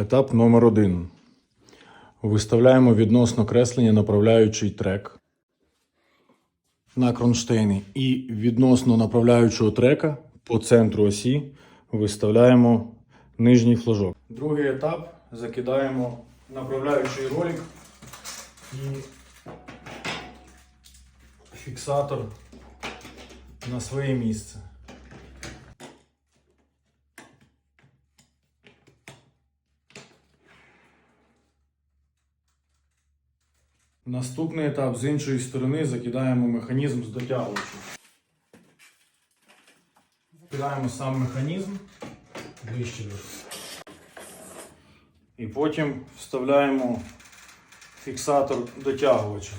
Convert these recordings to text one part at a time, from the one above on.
Етап номер один. Виставляємо відносно креслення направляючий трек на кронштейни. І відносно направляючого трека по центру осі виставляємо нижній флажок. Другий етап закидаємо направляючий ролик і фіксатор на своє місце. Наступний етап з іншої сторони закидаємо механізм з дотягувачем. Закидаємо сам механізм до- І потім вставляємо фіксатор дотягувача.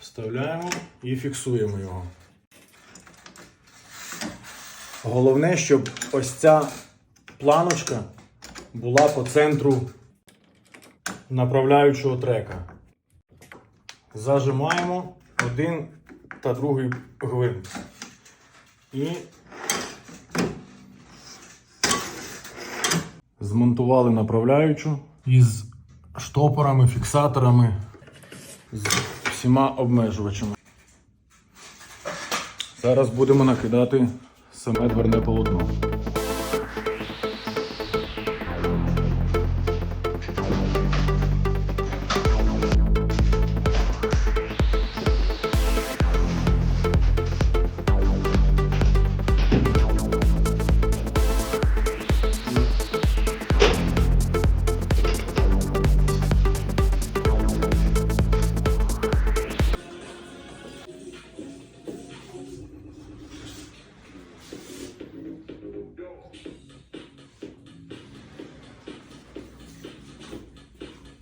Вставляємо і фіксуємо його. Головне, щоб ось ця планочка була по центру направляючого трека. Зажимаємо один та другий гвинт. І змонтували направляючу із штопорами, фіксаторами, з всіма обмежувачами. Зараз будемо накидати саме дверне полотно.